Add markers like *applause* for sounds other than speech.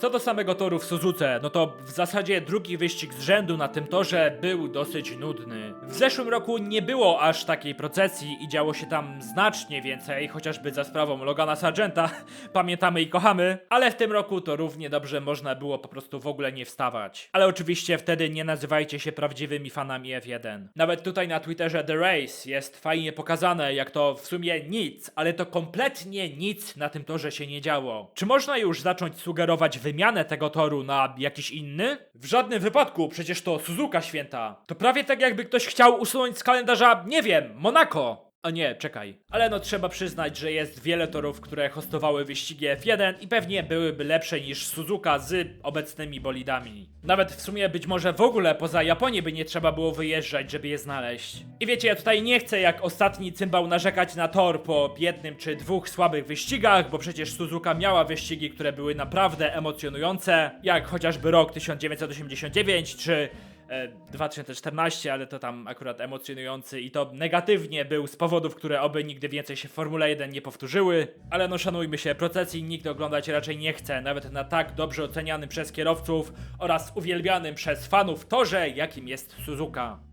Co do samego toru w Suzuce, no to w zasadzie drugi wyścig z rzędu na tym torze był dosyć nudny. W zeszłym roku nie było aż takiej procesji i działo się tam znacznie więcej, chociażby za sprawą Logana Sargenta, *laughs* pamiętamy i kochamy, ale w tym roku to równie dobrze można było po prostu w ogóle nie wstawać. Ale oczywiście wtedy nie nazywajcie się prawdziwymi fanami F1. Nawet tutaj na Twitterze The Race jest fajnie pokazane, jak to w sumie nic, ale to kompletnie nic na tym torze się nie działo. Czy można już zacząć sugerować wymianę tego toru na jakiś inny? W żadnym wypadku, przecież to Suzuka święta. To prawie tak jakby ktoś chciał usunąć z kalendarza, nie wiem, Monako. A nie, czekaj. Ale no trzeba przyznać, że jest wiele torów, które hostowały wyścigi F1 i pewnie byłyby lepsze niż Suzuka z obecnymi bolidami. Nawet w sumie być może w ogóle poza Japonię by nie trzeba było wyjeżdżać, żeby je znaleźć. I wiecie, ja tutaj nie chcę jak ostatni cymbał narzekać na tor po jednym czy dwóch słabych wyścigach, bo przecież Suzuka miała wyścigi, które były naprawdę emocjonujące, jak chociażby rok 1989 czy 2014, ale to tam akurat emocjonujący i to negatywnie był z powodów, które oby nigdy więcej się w Formule 1 nie powtórzyły. Ale no szanujmy się, procesji nikt oglądać raczej nie chce, nawet na tak dobrze ocenianym przez kierowców oraz uwielbianym przez fanów torze, jakim jest Suzuka.